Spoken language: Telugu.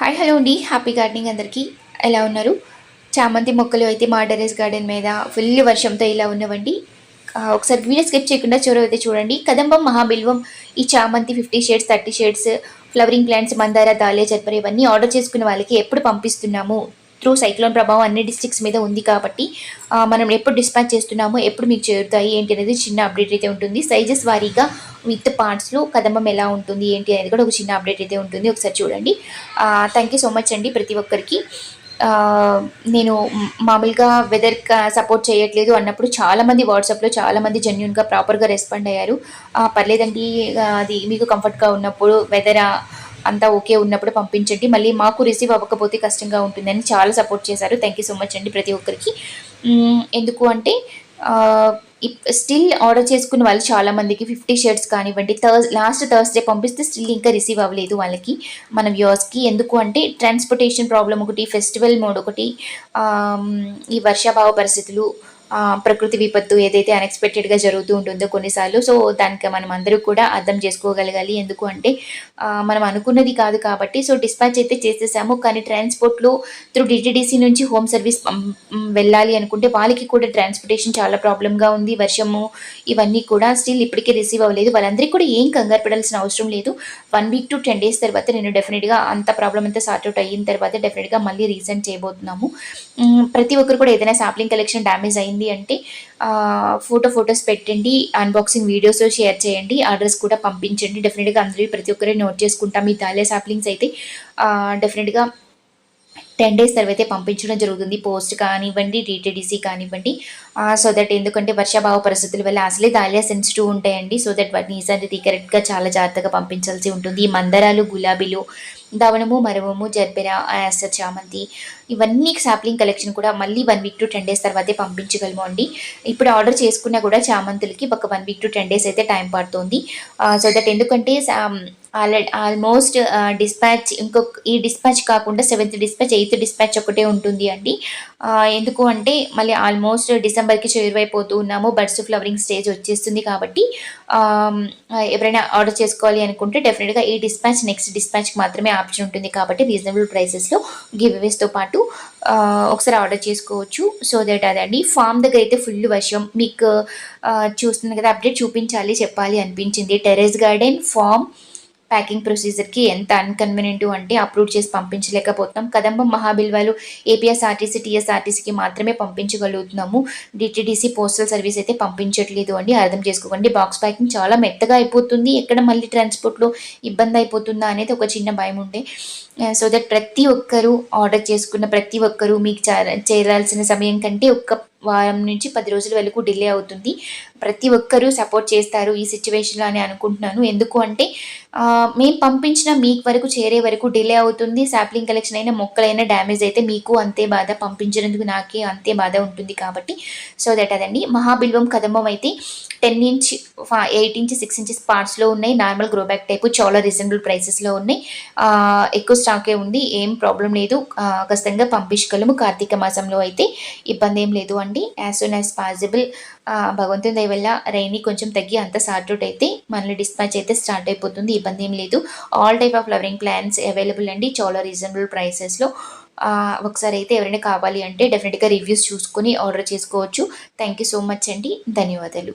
హాయ్ హలో అండి. హ్యాపీ గార్డెనింగ్ అందరికీ. ఎలా ఉన్నారు? చామంతి మొక్కలు అయితే మా టెరెస్ గార్డెన్ మీద ఫుల్ వర్షంతో ఇలా ఉన్నవండి. ఒకసారి వీడియో స్కిప్ చేయకుండా చూడవ అయితే చూడండి. కదంబం మహాబిల్వం ఈ చామంతి fifty shades thirty shades flowering plants మందార దాలే చర్పర ఇవన్నీ ఆర్డర్ చేసుకున్న వాళ్ళకి ఎప్పుడు పంపిస్తున్నాము? త్రూ సైక్లోన్ ప్రభావం అన్ని డిస్ట్రిక్ట్స్ మీద ఉంది కాబట్టి మనం ఎప్పుడు డిస్పాచ్ చేస్తున్నామో ఎప్పుడు మీకు చేరుతాయి ఏంటి అనేది చిన్న అప్డేట్ అయితే ఉంటుంది. సైజెస్ వారీగా విత్ పార్ట్స్లో కదంబం ఎలా ఉంటుంది ఏంటి అనేది కూడా ఒక చిన్న అప్డేట్ అయితే ఉంటుంది. ఒకసారి చూడండి. థ్యాంక్ యూ సో మచ్ అండి ప్రతి ఒక్కరికి. నేను మామూలుగా వెదర్ సపోర్ట్ చేయట్లేదు అన్నప్పుడు చాలామంది వాట్సాప్లో చాలామంది జెన్యున్గా ప్రాపర్గా రెస్పాండ్ అయ్యారు. పర్లేదండి అది మీకు కంఫర్ట్గా ఉన్నప్పుడు వెదర్ అంతా ఓకే ఉన్నప్పుడు పంపించండి. మళ్ళీ మాకు రిసీవ్ అవ్వకపోతే కష్టంగా ఉంటుందని చాలా సపోర్ట్ చేశారు. థ్యాంక్ యూ సో మచ్ అండి ప్రతి ఒక్కరికి. ఎందుకు అంటే స్టిల్ ఆర్డర్ చేసుకున్న వాళ్ళు చాలా మందికి ఫిఫ్టీ షర్ట్స్ కానివ్వండి థర్స్ లాస్ట్ థర్స్డే పంపిస్తే స్టిల్ ఇంకా రిసీవ్ అవ్వలేదు వాళ్ళకి మన వ్యూస్కి ఎందుకు అంటే ట్రాన్స్పోర్టేషన్ ప్రాబ్లం ఒకటి ఫెస్టివల్ మోడ్ ఒకటి ఈ వర్షాభావ పరిస్థితులు ప్రకృతి విపత్తు ఏదైతే అన్ఎక్స్పెక్టెడ్గా జరుగుతూ ఉంటుందో కొన్నిసార్లు సో దానికి మనం అందరూ కూడా అర్థం చేసుకోగలగాలి. ఎందుకు అంటే మనం అనుకున్నది కాదు కాబట్టి సో డిస్పాచ్ అయితే చేసేసాము. కానీ ట్రాన్స్పోర్ట్లో త్రూ డిటిడిసి నుంచి హోమ్ సర్వీస్ వెళ్ళాలి అనుకుంటే వాళ్ళకి కూడా ట్రాన్స్పోర్టేషన్ చాలా ప్రాబ్లంగా ఉంది. వర్షము ఇవన్నీ కూడా స్టిల్ ఇప్పటికే రిసీవ్ అవ్వలేదు. వాళ్ళందరికీ కూడా ఏం కంగారు పడాల్సిన అవసరం లేదు. One week to ten days తర్వాత నేను డెఫినెట్గా అంత ప్రాబ్లం అంతా సార్ట్ అవుట్ అయిన తర్వాత డెఫినెట్గా మళ్ళీ రీసెంట్ చేయబోతున్నాము. ప్రతి ఒక్కరు కూడా ఏదైనా సాప్లింగ్ కలెక్షన్ డ్యామేజ్ అయింది అంటే ఫోటో ఫొటోస్ పెట్టండి అన్బాక్సింగ్ వీడియోస్ షేర్ చేయండి అడ్రస్ కూడా పంపించండి. డెఫినెట్గా అందరూ ప్రతి ఒక్కరే నోట్ చేసుకుంటాం. ఈ దాలే సాప్లింగ్స్ అయితే డెఫినెట్గా టెన్ డేస్ తర్వాత పంపించడం జరుగుతుంది. పోస్ట్ కానివ్వండి టీటీడీసీ కానివ్వండి. సో దట్ ఎందుకంటే వర్షాభావ పరిస్థితుల వల్ల అసలే దాలియా సెన్సిటివ్ ఉంటాయండి. సో దట్ వాటిని ఈసారి కరెక్ట్గా చాలా జాగ్రత్తగా పంపించాల్సి ఉంటుంది. ఈ మందారాలు గులాబీలు దవనము మరవము జర్బెర యాసర్ చామంతి ఇవన్నీ సాప్లింగ్ కలెక్షన్ కూడా మళ్ళీ one week to ten days తర్వాతే పంపించగలము అండి. ఇప్పుడు ఆర్డర్ చేసుకున్నా కూడా చామంతులకి ఒక one week to ten days అయితే టైం పడుతుంది. సో దట్ ఎందుకంటే ఆల్రెడీ ఆల్మోస్ట్ డిస్పాచ్ ఇంకొక ఈ డిస్పాచ్ కాకుండా సెవెంత్ డిస్పాచ్ ఎయిత్ డిస్పాచ్ ఒకటే ఉంటుంది అండి. ఎందుకు అంటే మళ్ళీ ఆల్మోస్ట్ డిసెంబర్కి చేరువైపోతూ ఉన్నాము. బర్డ్స్ ఫ్లవరింగ్ స్టేజ్ వచ్చేస్తుంది కాబట్టి ఎవరైనా ఆర్డర్ చేసుకోవాలి అనుకుంటే డెఫినెట్గా ఈ డిస్పాచ్ నెక్స్ట్ డిస్పాచ్కి మాత్రమే ఆప్షన్ ఉంటుంది కాబట్టి రీజనబుల్ ప్రైసెస్లో గివ్వేస్తో పాటు ఒకసారి ఆర్డర్ చేసుకోవచ్చు. సో దట్ అదండి ఫామ్ దగ్గర అయితే ఫుల్ వర్షం. మీకు చూస్తుంది కదా అప్డేట్ చూపించాలి చెప్పాలి అనిపించింది. టెరెస్ గార్డెన్ ఫామ్ ప్యాకింగ్ ప్రొసీజర్కి ఎంత అన్కన్వీనియంట్ అంటే అప్రూవ్ చేసి పంపించలేకపోతున్నాం. కదంబం మహాబిల్వాలు ఏపీఎస్ఆర్టీసీ టీఎస్ఆర్టీసీకి మాత్రమే పంపించగలుగుతున్నాము. డిటీడీసీ పోస్టల్ సర్వీస్ అయితే పంపించట్లేదు అండి. అర్థం చేసుకోకండి. బాక్స్ ప్యాకింగ్ చాలా మెత్తగా అయిపోతుంది. ఎక్కడ మళ్ళీ ట్రాన్స్పోర్ట్లో ఇబ్బంది అయిపోతుందా అనేది ఒక చిన్న భయం ఉండే. సో దట్ ప్రతి ఒక్కరూ ఆర్డర్ చేసుకున్న ప్రతి ఒక్కరూ మీకు చేరాల్సిన సమయం కంటే ఒక్క వారం నుంచి పది రోజుల వరకు డిలే అవుతుంది. ప్రతి ఒక్కరూ సపోర్ట్ చేస్తారు ఈ సిచ్యువేషన్లో అని అనుకుంటున్నాను. ఎందుకు అంటే మేము పంపించిన మీకు వరకు చేరే వరకు డిలే అవుతుంది. సాప్లింగ్ కలెక్షన్ అయినా మొక్కలైనా డ్యామేజ్ అయితే మీకు అంతే బాధ పంపించినందుకు నాకే అంతే బాధ ఉంటుంది కాబట్టి. సో దట్ అదండి. మహాబిల్వం కదంబం అయితే ten inch eight inch six inches పార్ట్స్లో ఉన్నాయి. నార్మల్ గ్రో బ్యాక్ టైపు చాలా రీజనబుల్ ప్రైసెస్లో ఉన్నాయి. ఎక్కువ స్టాకే ఉంది. ఏం ప్రాబ్లం లేదు. ఖచ్చితంగా పంపించగలము. కార్తీక మాసంలో అయితే ఇబ్బంది ఏం లేదు అండి. యాజ్ సూన్ యాజ్ పాసిబుల్ భగవంతుని దయ వల్ల రైనీ కొంచెం తగ్గి అంత సార్ట్ అవుట్ అయితే మళ్ళీ డిస్పాచ్ అయితే స్టార్ట్ అయిపోతుంది. ఇబ్బంది ఏం లేదు. All type of flowering plants available అండి. చాలా రీజనబుల్ ప్రైసెస్లో ఒకసారి అయితే ఎవరైనా కావాలి అంటే డెఫినెట్గా రివ్యూస్ చూసుకొని ఆర్డర్ చేసుకోవచ్చు. థ్యాంక్ యూ సో మచ్ అండి. ధన్యవాదాలు.